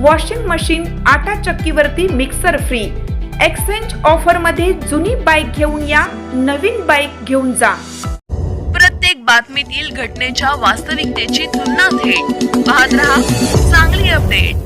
Washing machine आटा चक्कीवरती mixer free exchange ऑफरमध्ये जुनी बाईक घेऊन या नवीन बाईक घेऊन जा. प्रत्येक बातमीतील घटनेच्या वास्तविकतेची तुलना थेट. पाहत रहा चांगली अपडेट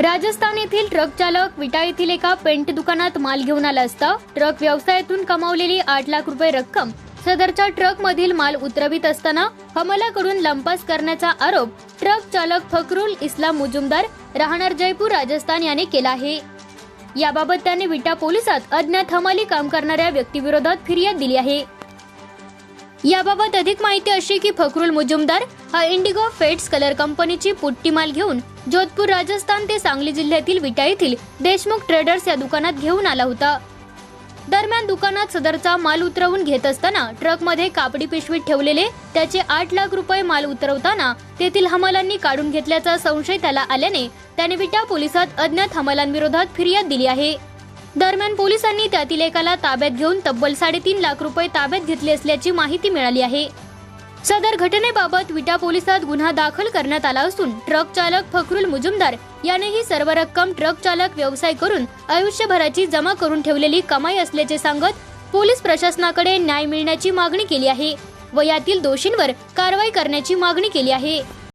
राजस्थान येथील ट्रक चालक विटा येथील एका पेंट दुकानात माल घेऊन आला असता ट्रक व्यवसायातून कमावलेली आठ लाख रुपये रक्कम सदरच्या ट्रक मधील माल उतरवित असताना हमलाकडून लंपास करण्याचा आरोप ट्रक चालक फकरुल इस्लाम मुजुमदार राहणार जयपूर राजस्थान याने केला आहे. याबाबत त्याने विटा पोलिसात अज्ञात हमाली काम करणाऱ्या व्यक्तीविरोधात फिर्याद दिली आहे. याबाबत अधिक माहिती अशी की फकरुल मुजुमदार हा इंडिगो फेट्स कलर कंपनीची पुट्टी माल घेऊन जोधपूर राजस्थान ते सांगली जिल्ह्यातील विटा येथील देशमुख ट्रेडर्स या दुकानात घेऊन आला होता. दरम्यान दुकानात सदरचा माल उतरवून घेत असताना ट्रकमध्ये कापडी पिशवीत ठेवलेले त्याचे आठ लाख रुपये माल उतरवताना तेथील हमालांनी काढून घेतल्याचा संशय त्याला आल्याने त्याने विटा पोलिसात अज्ञात हमालांविरोधात फिर्याद दिली आहे. दरम्यान पोलिसांनी त्यातील एकाला ताब्यात घेऊन तब्बल साडेतीन लाख रुपये ताब्यात घेतले असल्याची माहिती मिळाली आहे. सदर घटनेबाबत विटा पोलिसात गुन्हा दाखल करण्यात आला असून ट्रक चालक फखरुल मुजुमदार याने ही सर्व रक्कम ट्रक चालक व्यवसाय करून आयुष्यभराची जमा करून ठेवलेली कमाई असल्याचे सांगत पोलीस प्रशासनाकडे न्याय मिळण्याची मागणी केली आहे व यातील दोषींवर कारवाई करण्याची मागणी केली आहे.